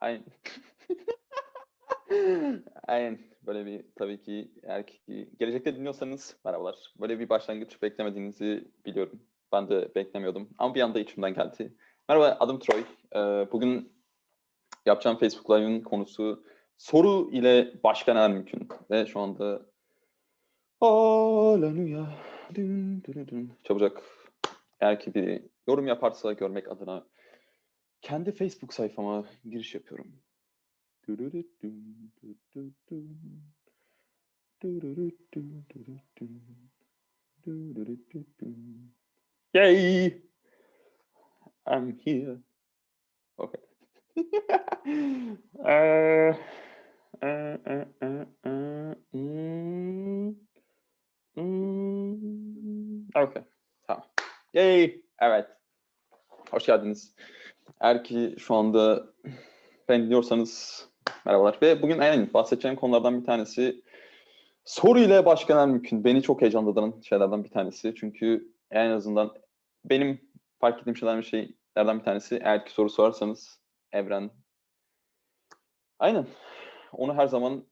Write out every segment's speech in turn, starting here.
Aynen. Aynen. Böyle bir tabii ki ki gelecekte dinliyorsanız merhabalar. Böyle bir başlangıç beklemediğinizi biliyorum. Ben de beklemiyordum. Ama bir anda içimden geldi. Merhaba adım Troy. Ee, bugün yapacağım Facebook Live'ın konusu soru ile başka neler mümkün? Ve şu anda Haleluya. Dün, dün, dün. Çabucak eğer ki biri yorum yaparsa görmek adına kendi Facebook sayfama giriş yapıyorum. Yay! I'm here. Okay. uh, uh, uh, mm, mm, okay. Tamam. Yay! Evet. Hoş geldiniz. Eğer ki şu anda ben dinliyorsanız merhabalar. Ve bugün aynen bahsedeceğim konulardan bir tanesi soru ile başka neler mümkün. Beni çok heyecanlandıran şeylerden bir tanesi. Çünkü en azından benim fark ettiğim şeylerden bir şeylerden bir tanesi. Eğer ki soru sorarsanız evren aynen onu her zaman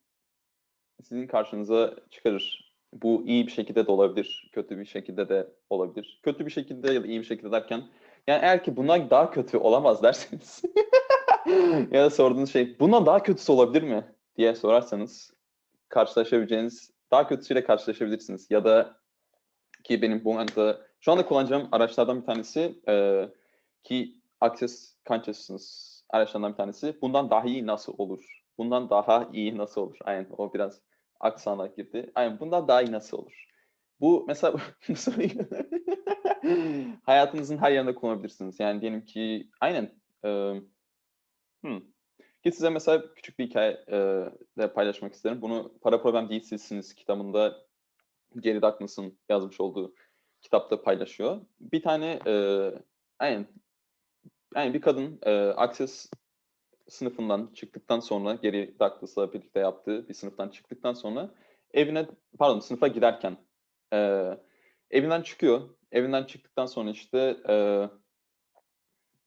sizin karşınıza çıkarır. Bu iyi bir şekilde de olabilir, kötü bir şekilde de olabilir. Kötü bir şekilde ya da iyi bir şekilde derken yani eğer ki bundan daha kötü olamaz derseniz ya da sorduğunuz şey bundan daha kötüsü olabilir mi diye sorarsanız karşılaşabileceğiniz daha kötüsüyle karşılaşabilirsiniz. Ya da ki benim bu anda şu anda kullanacağım araçlardan bir tanesi e, ki Access Consciousness araçlardan bir tanesi. Bundan daha iyi nasıl olur? Bundan daha iyi nasıl olur? Aynen o biraz aksana girdi. Aynen bundan daha iyi nasıl olur? Bu mesela hayatınızın her yerinde kullanabilirsiniz. Yani diyelim ki aynen e, hmm, ki size mesela küçük bir hikaye de paylaşmak isterim. Bunu Para Problem Değilsizsiniz kitabında Gary Douglas'ın yazmış olduğu kitapta paylaşıyor. Bir tane e, aynen yani bir kadın e, Access sınıfından çıktıktan sonra Gary Douglas'la birlikte yaptığı bir sınıftan çıktıktan sonra evine pardon sınıfa giderken e, evinden çıkıyor. Evinden çıktıktan sonra işte e,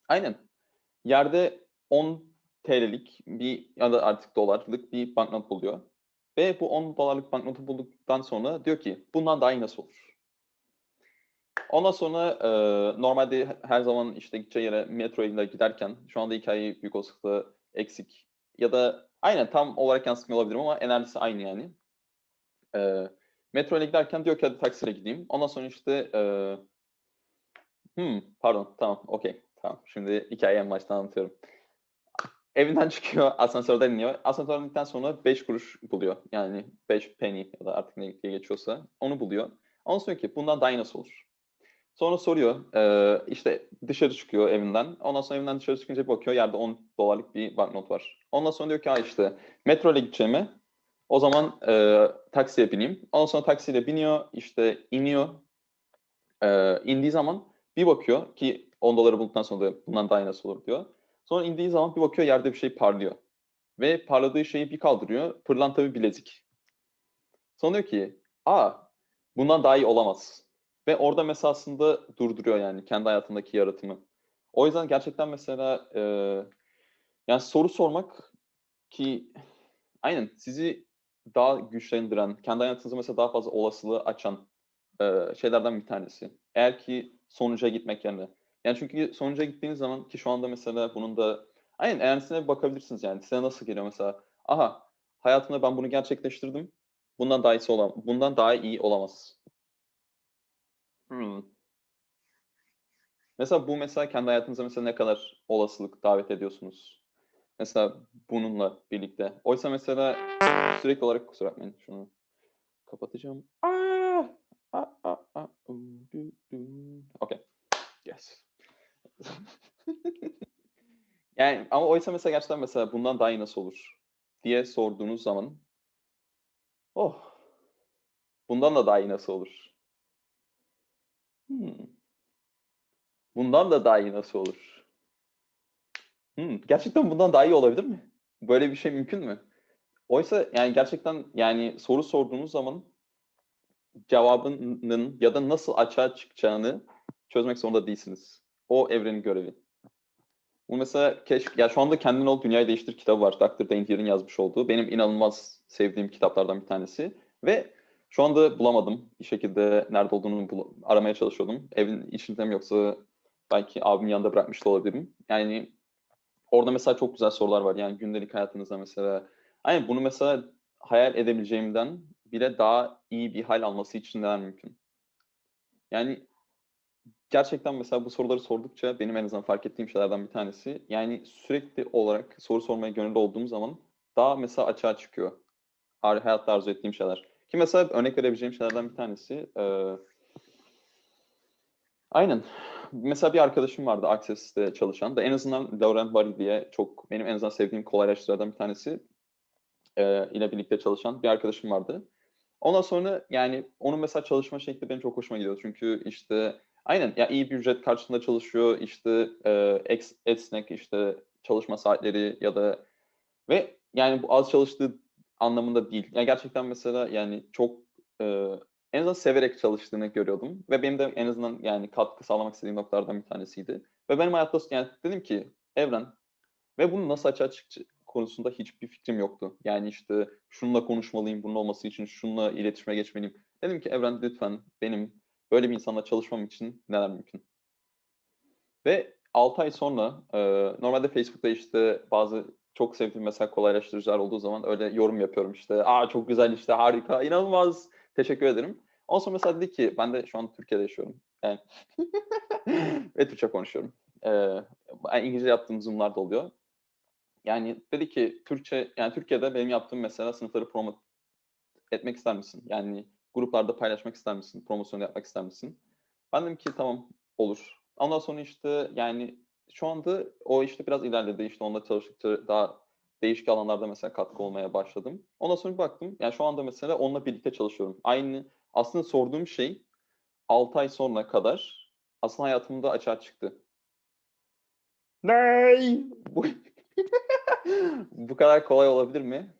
aynen yerde 10 TL'lik bir ya da artık dolarlık bir banknot buluyor. Ve bu 10 dolarlık banknotu bulduktan sonra diyor ki bundan daha iyi nasıl olur? Ondan sonra e, normalde her zaman işte gideceği yere metro ile giderken şu anda hikayeyi büyük olasılıkla eksik ya da aynen tam olarak yansıtmıyor olabilirim ama enerjisi aynı yani. E, metro ile giderken diyor ki hadi taksiyle gideyim. Ondan sonra işte e, hmm, pardon tamam okey tamam şimdi hikayeyi en baştan anlatıyorum. Evinden çıkıyor, asansörden iniyor. Asansörden indikten sonra 5 kuruş buluyor. Yani 5 penny ya da artık ne diye geçiyorsa onu buluyor. Ondan sonra ki bundan daha iyi nasıl olur? Sonra soruyor, e, işte dışarı çıkıyor evinden. Ondan sonra evinden dışarı çıkınca bakıyor, yerde 10 dolarlık bir banknot var. Ondan sonra diyor ki, ha işte metro ile gideceğime o zaman e, taksiye bineyim. Ondan sonra taksiyle biniyor, işte iniyor. E, indiği zaman bir bakıyor ki 10 doları bulduktan sonra da bundan daha iyi nasıl olur diyor. Sonra indiği zaman bir bakıyor yerde bir şey parlıyor. Ve parladığı şeyi bir kaldırıyor. Pırlanta bir bilezik. Sonra diyor ki, aa bundan daha iyi olamaz. Ve orada mesela durduruyor yani kendi hayatındaki yaratımı. O yüzden gerçekten mesela e, yani soru sormak ki aynen sizi daha güçlendiren, kendi hayatınızı mesela daha fazla olasılığı açan e, şeylerden bir tanesi. Eğer ki sonuca gitmek yerine. Yani çünkü sonuca gittiğiniz zaman ki şu anda mesela bunun da aynen eğrisine bakabilirsiniz yani. Size nasıl geliyor mesela? Aha hayatımda ben bunu gerçekleştirdim. Bundan daha iyisi olamaz. Bundan daha iyi olamaz. Hmm. Mesela bu mesela kendi hayatınıza mesela ne kadar olasılık davet ediyorsunuz? Mesela bununla birlikte. Oysa mesela sürekli olarak kusura bakmayın şunu kapatacağım. Aa, aa, aa, Okay. Yes. yani ama oysa mesela gerçekten mesela bundan daha iyi nasıl olur diye sorduğunuz zaman oh bundan da daha iyi nasıl olur? Hmm. Bundan da daha iyi nasıl olur? Hmm. Gerçekten bundan daha iyi olabilir mi? Böyle bir şey mümkün mü? Oysa yani gerçekten yani soru sorduğunuz zaman cevabının ya da nasıl açığa çıkacağını çözmek zorunda değilsiniz. O evrenin görevi. Bu mesela keşke, ya şu anda Kendin Ol Dünyayı Değiştir kitabı var. Dr. Daintier'in yazmış olduğu. Benim inanılmaz sevdiğim kitaplardan bir tanesi. Ve şu anda bulamadım. Bir şekilde nerede olduğunu bul- aramaya çalışıyordum. Evin içinde mi yoksa belki abimin yanında bırakmış da olabilirim. Yani orada mesela çok güzel sorular var. Yani gündelik hayatınızda mesela. Aynen bunu mesela hayal edebileceğimden bile daha iyi bir hal alması için neler mümkün? Yani gerçekten mesela bu soruları sordukça benim en azından fark ettiğim şeylerden bir tanesi yani sürekli olarak soru sormaya gönüllü olduğum zaman daha mesela açığa çıkıyor. Hayatta arzu ettiğim şeyler. Ki mesela örnek verebileceğim şeylerden bir tanesi e, aynen. Mesela bir arkadaşım vardı Access'te çalışan da en azından Laurent Barry diye çok benim en azından sevdiğim kolaylaştırıcılardan bir tanesi e, ile birlikte çalışan bir arkadaşım vardı. Ondan sonra yani onun mesela çalışma şekli benim çok hoşuma gidiyor. Çünkü işte aynen ya iyi bir ücret karşılığında çalışıyor. işte e, ex- esnek işte çalışma saatleri ya da ve yani bu az çalıştığı anlamında değil. Yani gerçekten mesela yani çok e, en azından severek çalıştığını görüyordum ve benim de en azından yani katkı sağlamak istediğim noktalardan bir tanesiydi. Ve benim hayatta yani dedim ki Evren ve bunu nasıl açığa çık konusunda hiçbir fikrim yoktu. Yani işte şununla konuşmalıyım, bunun olması için şununla iletişime geçmeliyim. Dedim ki Evren lütfen benim böyle bir insanla çalışmam için neler mümkün? Ve 6 ay sonra e, normalde Facebook'ta işte bazı çok sevdiğim mesela kolaylaştırıcılar olduğu zaman öyle yorum yapıyorum işte. Aa çok güzel işte harika, inanılmaz teşekkür ederim. Ondan sonra mesela dedi ki ben de şu an Türkiye'de yaşıyorum. Yani ve Türkçe konuşuyorum. Ee, İngilizce yaptığım Zoom'lar da oluyor. Yani dedi ki Türkçe, yani Türkiye'de benim yaptığım mesela sınıfları promote etmek ister misin? Yani gruplarda paylaşmak ister misin? Promosyon yapmak ister misin? Ben dedim ki tamam olur. Ondan sonra işte yani şu anda o işte biraz ilerledi. İşte onunla çalıştıkça daha değişik alanlarda mesela katkı olmaya başladım. Ondan sonra bir baktım. Yani şu anda mesela onunla birlikte çalışıyorum. Aynı aslında sorduğum şey 6 ay sonra kadar aslında hayatımda açığa çıktı. Ney? Bu, bu kadar kolay olabilir mi?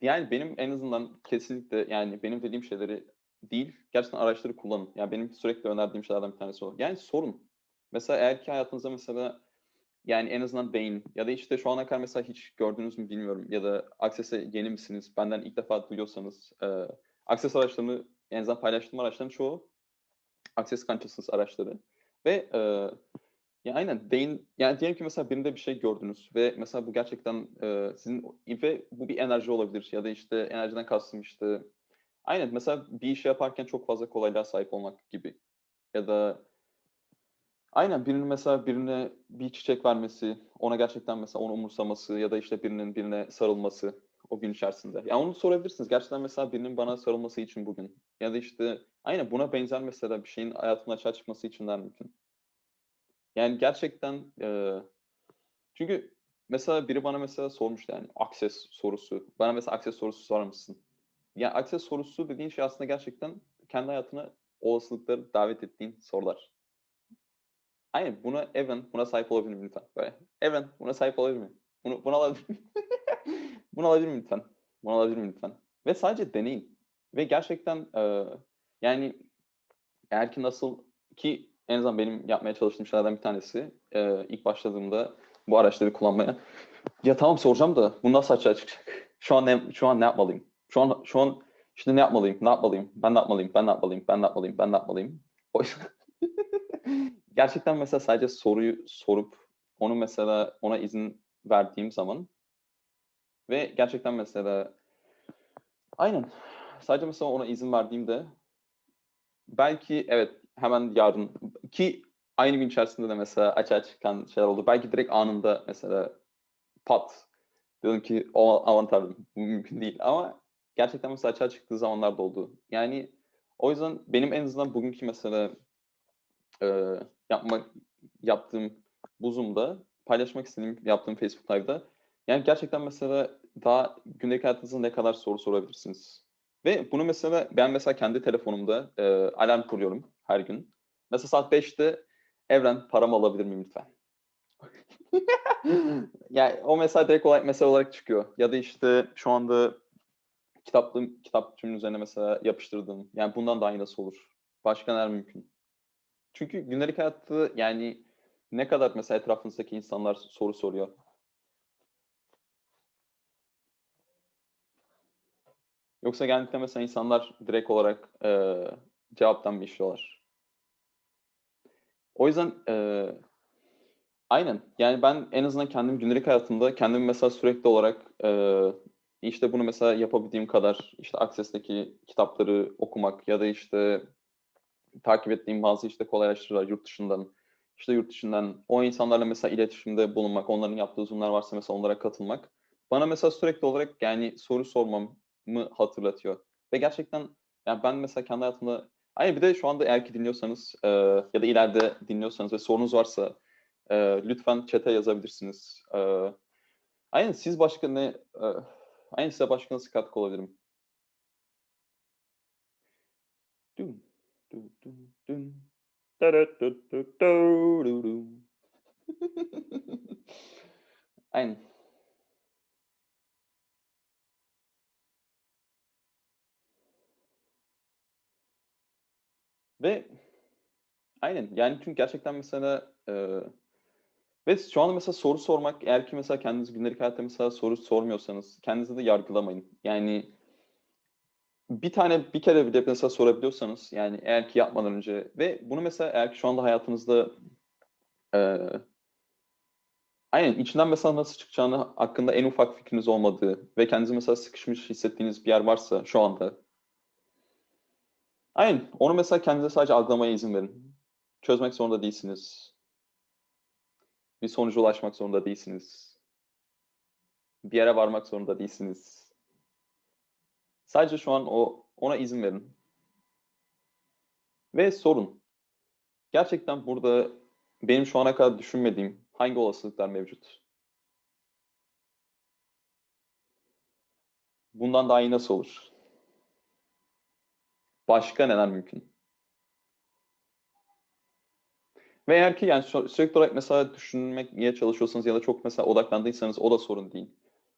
Yani benim en azından kesinlikle yani benim dediğim şeyleri değil, gerçekten araçları kullanın. Yani benim sürekli önerdiğim şeylerden bir tanesi o. Yani sorun. Mesela eğer ki hayatınızda mesela yani en azından beyin ya da işte şu ana kadar mesela hiç gördünüz mü bilmiyorum. Ya da Access'e yeni misiniz? Benden ilk defa duyuyorsanız e, Access araçlarını en azından paylaştığım araçların çoğu Access Consciousness araçları. Ve e, ya aynen beyin yani diyelim ki mesela birinde bir şey gördünüz ve mesela bu gerçekten e, sizin ve bu bir enerji olabilir ya da işte enerjiden kastım işte. Aynen mesela bir işi yaparken çok fazla kolaylığa sahip olmak gibi ya da aynen birinin mesela birine bir çiçek vermesi ona gerçekten mesela onu umursaması ya da işte birinin birine sarılması o gün içerisinde. Yani onu sorabilirsiniz. Gerçekten mesela birinin bana sarılması için bugün ya da işte aynen buna benzer mesela bir şeyin hayatımda açığa çıkması için der mümkün. Yani gerçekten e, çünkü mesela biri bana mesela sormuştu yani access sorusu. Bana mesela access sorusu sorar mısın? Yani access sorusu dediğin şey aslında gerçekten kendi hayatına olasılıkları davet ettiğin sorular. Aynen buna Evren buna sahip olabilir mi lütfen? Böyle. Evren buna sahip olabilir mi? Bunu, bunu alabilir mi? bunu alabilir mi lütfen? Bunu alabilir mi lütfen? Ve sadece deneyin. Ve gerçekten e, yani eğer ki nasıl ki en azından benim yapmaya çalıştığım şeylerden bir tanesi e, ilk başladığımda bu araçları kullanmaya ya tamam soracağım da bu nasıl açığa çıkacak? Şu an ne, şu an ne yapmalıyım? Şu an şu an işte ne yapmalıyım? Ne yapmalıyım? Ben ne yapmalıyım? Ben ne yapmalıyım? Ben ne yapmalıyım? Ben ne yapmalıyım? O yüzden gerçekten mesela sadece soruyu sorup onu mesela ona izin verdiğim zaman ve gerçekten mesela aynen sadece mesela ona izin verdiğimde belki evet hemen yarın ki aynı gün içerisinde de mesela açığa çıkan şeyler oldu. Belki direkt anında mesela pat dedim ki o aman mümkün değil ama gerçekten mesela açığa çıktığı zamanlar da oldu. Yani o yüzden benim en azından bugünkü mesela e, yapma, yaptığım bu Zoom'da paylaşmak istediğim yaptığım Facebook Live'da yani gerçekten mesela daha günlük hayatınızda ne kadar soru sorabilirsiniz. Ve bunu mesela ben mesela kendi telefonumda e, alarm kuruyorum her gün. Mesela saat 5'te Evren paramı alabilir miyim lütfen? yani o mesela direkt olarak mesele olarak çıkıyor. Ya da işte şu anda kitaplığım, kitap tümünün üzerine mesela yapıştırdım. Yani bundan daha iyi nasıl olur? Başka neler mümkün? Çünkü günlük hayatta yani ne kadar mesela etrafınızdaki insanlar soru soruyor? Yoksa genellikle mesela insanlar direkt olarak e, cevaptan bir işliyorlar. O yüzden e, aynen yani ben en azından kendim günlük hayatımda kendimi mesela sürekli olarak e, işte bunu mesela yapabildiğim kadar işte Access'teki kitapları okumak ya da işte takip ettiğim bazı işte kolaylaştırıcılar yurt dışından işte yurt dışından o insanlarla mesela iletişimde bulunmak, onların yaptığı zoomlar varsa mesela onlara katılmak bana mesela sürekli olarak yani soru sormamı hatırlatıyor. Ve gerçekten yani ben mesela kendi hayatımda Aynen bir de şu anda eğer ki dinliyorsanız e, ya da ileride dinliyorsanız ve sorunuz varsa e, lütfen chat'e yazabilirsiniz. E, aynen siz başka ne e, aynen size başka nasıl katkı olabilirim? Da-da-da-da-da-du-dum. Aynen. Ve aynen yani çünkü gerçekten mesela e, ve şu anda mesela soru sormak eğer ki mesela kendiniz günlük hayatta mesela soru sormuyorsanız kendinizi de yargılamayın. Yani bir tane bir kere bile mesela sorabiliyorsanız yani eğer ki yapmadan önce ve bunu mesela eğer ki şu anda hayatınızda e, aynen içinden mesela nasıl çıkacağını hakkında en ufak fikriniz olmadığı ve kendinizi mesela sıkışmış hissettiğiniz bir yer varsa şu anda Aynen. Onu mesela kendinize sadece algılamaya izin verin. Çözmek zorunda değilsiniz. Bir sonuca ulaşmak zorunda değilsiniz. Bir yere varmak zorunda değilsiniz. Sadece şu an o ona izin verin. Ve sorun. Gerçekten burada benim şu ana kadar düşünmediğim hangi olasılıklar mevcut? Bundan daha iyi nasıl olur? Başka neler mümkün? Ve eğer ki yani sürekli olarak mesela düşünmeye çalışıyorsanız ya da çok mesela odaklandıysanız o da sorun değil.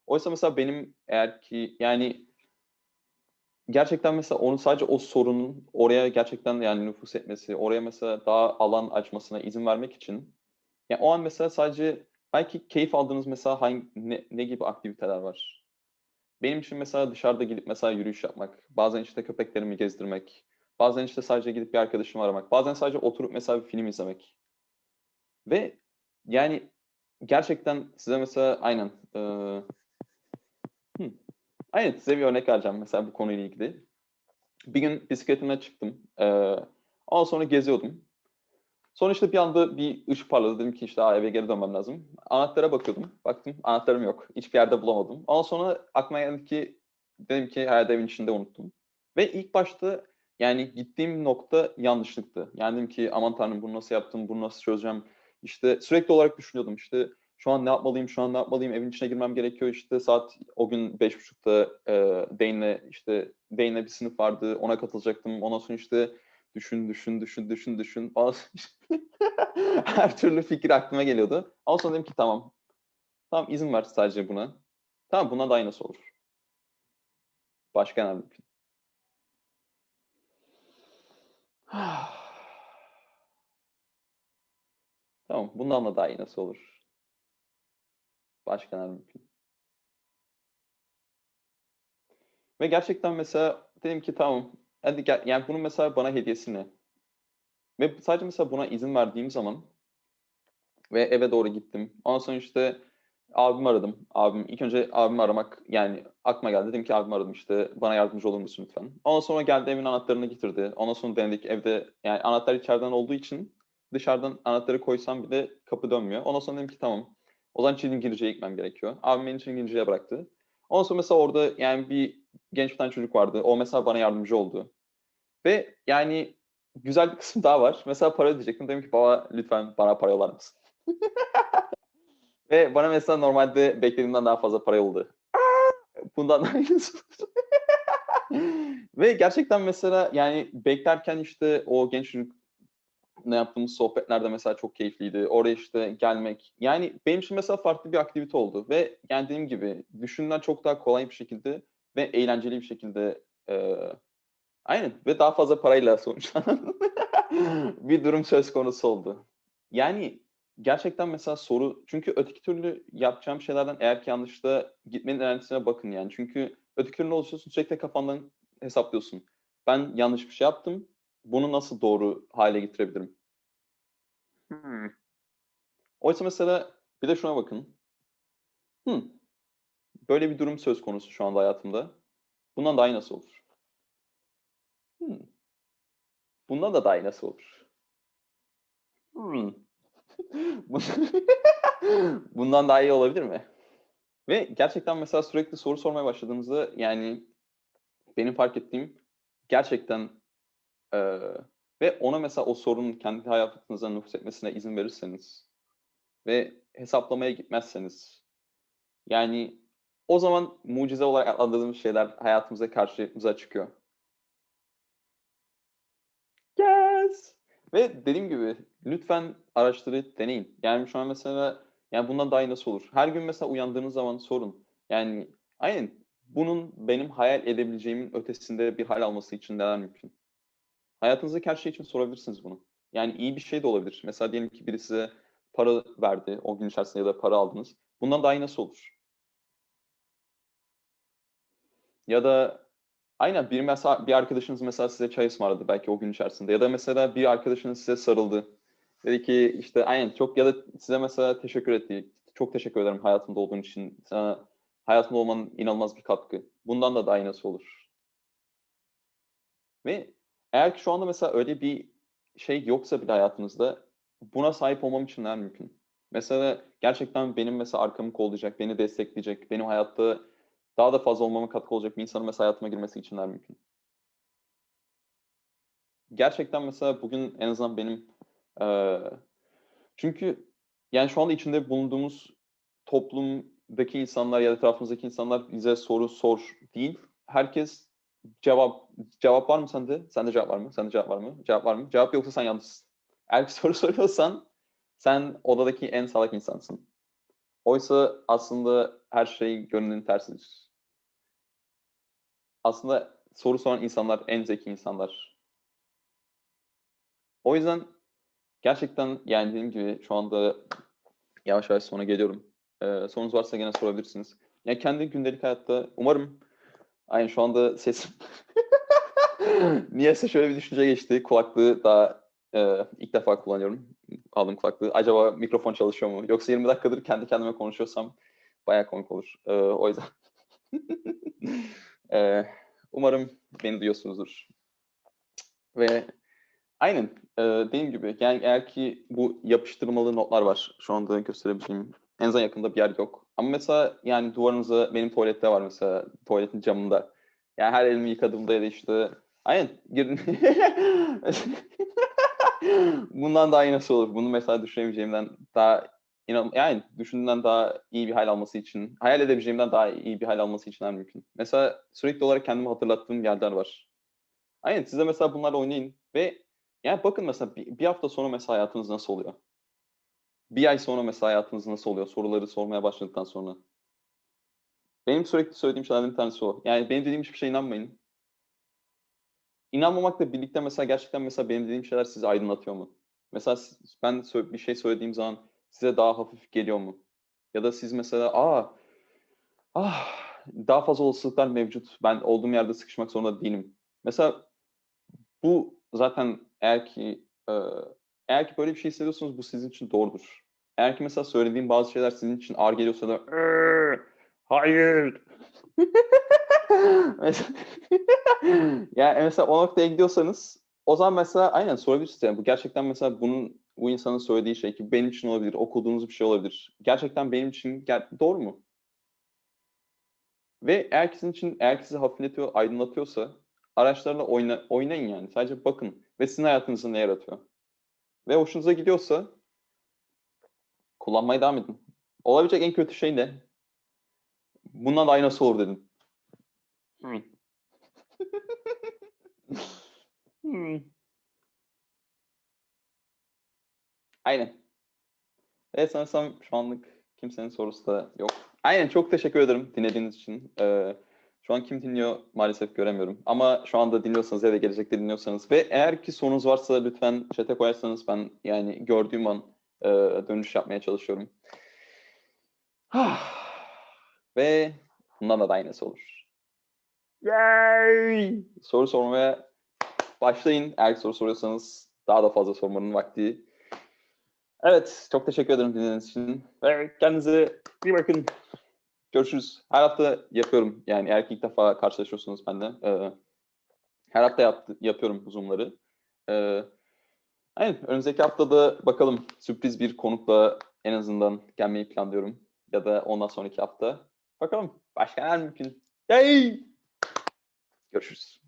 Oysa mesela benim eğer ki yani gerçekten mesela onu sadece o sorunun oraya gerçekten yani nüfus etmesi, oraya mesela daha alan açmasına izin vermek için yani o an mesela sadece belki keyif aldığınız mesela hangi ne, ne gibi aktiviteler var? Benim için mesela dışarıda gidip mesela yürüyüş yapmak, bazen işte köpeklerimi gezdirmek, bazen işte sadece gidip bir arkadaşımı aramak, bazen sadece oturup mesela bir film izlemek. Ve yani gerçekten size mesela aynen e, aynen size bir örnek vereceğim mesela bu konuyla ilgili. Bir gün bisikletimle çıktım. E, ondan sonra geziyordum. Sonra işte bir anda bir ışık parladı. Dedim ki işte eve geri dönmem lazım. Anahtara bakıyordum. Baktım anahtarım yok. Hiçbir yerde bulamadım. Ondan sonra aklıma geldi ki dedim ki herhalde evin içinde unuttum. Ve ilk başta yani gittiğim nokta yanlışlıktı. Yani dedim ki aman tanrım bunu nasıl yaptım, bunu nasıl çözeceğim. İşte sürekli olarak düşünüyordum işte şu an ne yapmalıyım, şu an ne yapmalıyım, evin içine girmem gerekiyor. İşte saat o gün beş buçukta e, Dane'le işte Dane'le bir sınıf vardı, ona katılacaktım. Ondan sonra işte düşün, düşün, düşün, düşün, düşün. Her türlü fikir aklıma geliyordu. Ama sonra dedim ki tamam. Tamam izin ver sadece buna. Tamam buna da aynısı olur. Başka ne mümkün? tamam bundan da daha nasıl olur? Başka ne mümkün? Ve gerçekten mesela dedim ki tamam Hadi gel, yani bunun mesela bana hediyesi ne? Ve sadece mesela buna izin verdiğim zaman ve eve doğru gittim. Ondan sonra işte abimi aradım. Abim ilk önce abimi aramak yani aklıma geldi. Dedim ki abimi aradım işte bana yardımcı olur musun lütfen. Ondan sonra geldi evin anahtarını getirdi. Ondan sonra denedik evde yani anahtar içeriden olduğu için dışarıdan anahtarı koysam bile kapı dönmüyor. Ondan sonra dedim ki tamam. O zaman çilingirciye gitmem gerekiyor. Abim beni çilingirciye bıraktı. Ondan sonra mesela orada yani bir genç bir tane çocuk vardı. O mesela bana yardımcı oldu. Ve yani güzel bir kısım daha var. Mesela para diyecektim. Dedim ki baba lütfen bana para yollar mısın? Ve bana mesela normalde beklediğimden daha fazla para yolladı. Bundan daha Ve gerçekten mesela yani beklerken işte o genç çocuk ne yaptığımız sohbetlerde mesela çok keyifliydi. Oraya işte gelmek. Yani benim için mesela farklı bir aktivite oldu. Ve yani dediğim gibi düşünden çok daha kolay bir şekilde ve eğlenceli bir şekilde e, aynen ve daha fazla parayla sonuçlanan bir durum söz konusu oldu. Yani gerçekten mesela soru çünkü öteki türlü yapacağım şeylerden eğer ki yanlışta gitmenin öğrentisine bakın yani. Çünkü öteki türlü oluşuyorsun sürekli kafandan hesaplıyorsun. Ben yanlış bir şey yaptım. Bunu nasıl doğru hale getirebilirim? Hmm. Oysa mesela bir de şuna bakın. Hmm. Böyle bir durum söz konusu şu anda hayatımda. Bundan daha iyi nasıl olur? Hmm. Bundan da daha iyi nasıl olur? Hmm. Bundan daha iyi olabilir mi? Ve gerçekten mesela sürekli soru sormaya başladığınızda yani benim fark ettiğim gerçekten e, ve ona mesela o sorunun kendi hayatınıza nüfus etmesine izin verirseniz ve hesaplamaya gitmezseniz yani o zaman mucize olarak adlandırdığımız şeyler hayatımıza karşımıza çıkıyor. Yes! Ve dediğim gibi lütfen araştırıp deneyin. Yani şu an mesela yani bundan daha iyi nasıl olur? Her gün mesela uyandığınız zaman sorun. Yani aynen bunun benim hayal edebileceğimin ötesinde bir hal alması için neler mümkün? Hayatınızdaki her şey için sorabilirsiniz bunu. Yani iyi bir şey de olabilir. Mesela diyelim ki biri size para verdi o gün içerisinde ya da para aldınız. Bundan daha iyi nasıl olur? Ya da aynen bir mesela bir arkadaşınız mesela size çay ısmarladı belki o gün içerisinde ya da mesela bir arkadaşınız size sarıldı. Dedi ki işte aynen çok ya da size mesela teşekkür etti. Çok teşekkür ederim hayatımda olduğun için. Sana hayatımda olmanın inanılmaz bir katkı. Bundan da daha iyi nasıl olur? Ve eğer ki şu anda mesela öyle bir şey yoksa bile hayatınızda buna sahip olmam için neler mümkün? Mesela gerçekten benim mesela arkamı kollayacak, beni destekleyecek, benim hayatta daha da fazla olmama katkı olacak bir insanın mesela hayatıma girmesi için neler mümkün? Gerçekten mesela bugün en azından benim e, çünkü yani şu anda içinde bulunduğumuz toplumdaki insanlar ya da etrafımızdaki insanlar bize soru sor değil. Herkes cevap cevap var mı sende? Sende cevap var mı? Sende cevap var mı? Cevap var mı? Cevap yoksa sen yanlışsın. Eğer bir soru soruyorsan sen odadaki en salak insansın. Oysa aslında her şey gönlünün tersidir. Aslında soru soran insanlar en zeki insanlar. O yüzden gerçekten yani dediğim gibi şu anda yavaş yavaş sona geliyorum. Ee, sorunuz varsa gene sorabilirsiniz. Yani kendi gündelik hayatta umarım aynı şu anda sesim niyeyse şöyle bir düşünce geçti. Kulaklığı daha e, ilk defa kullanıyorum. Aldım kulaklığı. Acaba mikrofon çalışıyor mu? Yoksa 20 dakikadır kendi kendime konuşuyorsam bayağı komik olur. E, o yüzden. e, umarım beni duyuyorsunuzdur. Ve aynen e, dediğim gibi yani eğer ki bu yapıştırmalı notlar var şu anda gösterebileceğim. En azından yakında bir yer yok. Ama mesela yani duvarınıza benim tuvalette var mesela tuvaletin camında. Yani her elimi yıkadığımda ya da işte aynen girin. Bundan daha iyi nasıl olur? Bunu mesela düşünemeyeceğimden daha inan yani düşündüğümden daha iyi bir hal alması için, hayal edebileceğimden daha iyi bir hal alması için en mümkün. Mesela sürekli olarak kendimi hatırlattığım yerler var. Aynen siz de mesela bunlarla oynayın ve yani bakın mesela bir, bir hafta sonra mesela hayatınız nasıl oluyor? Bir ay sonra mesela hayatınız nasıl oluyor? Soruları sormaya başladıktan sonra. Benim sürekli söylediğim şeylerden bir tanesi o. Yani benim dediğim hiçbir şeye inanmayın. İnanmamakla birlikte mesela gerçekten mesela benim dediğim şeyler sizi aydınlatıyor mu? Mesela ben bir şey söylediğim zaman size daha hafif geliyor mu? Ya da siz mesela aa ah daha fazla olasılıklar mevcut. Ben olduğum yerde sıkışmak zorunda değilim. Mesela bu zaten eğer ki e, eğer ki böyle bir şey hissediyorsanız bu sizin için doğrudur. Eğer ki mesela söylediğim bazı şeyler sizin için ağır geliyorsa da hayır yani mesela o noktaya gidiyorsanız o zaman mesela aynen sorabilirsiniz. Yani bu gerçekten mesela bunun bu insanın söylediği şey ki benim için olabilir, okuduğunuz bir şey olabilir. Gerçekten benim için ger- doğru mu? Ve eğer sizin için eğer sizi hafifletiyor, aydınlatıyorsa araçlarla oyna, oynayın yani. Sadece bakın ve sizin hayatınızda ne yaratıyor. Ve hoşunuza gidiyorsa kullanmaya devam edin. Olabilecek en kötü şey ne? Bundan da aynası olur dedim. Hmm. hmm. Aynen. Evet sanırsam şu anlık kimsenin sorusu da yok. Aynen çok teşekkür ederim dinlediğiniz için. Ee, şu an kim dinliyor maalesef göremiyorum. Ama şu anda dinliyorsanız ya da gelecekte dinliyorsanız ve eğer ki sorunuz varsa lütfen chat'e koyarsanız ben yani gördüğüm an e, dönüş yapmaya çalışıyorum. Ve bundan da aynısı olur. Yay! Soru sormaya başlayın. Eğer soru soruyorsanız daha da fazla sormanın vakti. Evet, çok teşekkür ederim dinlediğiniz için. Ve kendinize iyi bakın. Görüşürüz. Her hafta yapıyorum. Yani eğer ilk defa karşılaşıyorsunuz benden. E, her hafta yaptı, yapıyorum Zoom'ları. E, aynen, önümüzdeki haftada bakalım sürpriz bir konukla en azından gelmeyi planlıyorum. Ya da ondan sonraki hafta. Bakalım. Başka neler mümkün. Yay! Görüşürüz.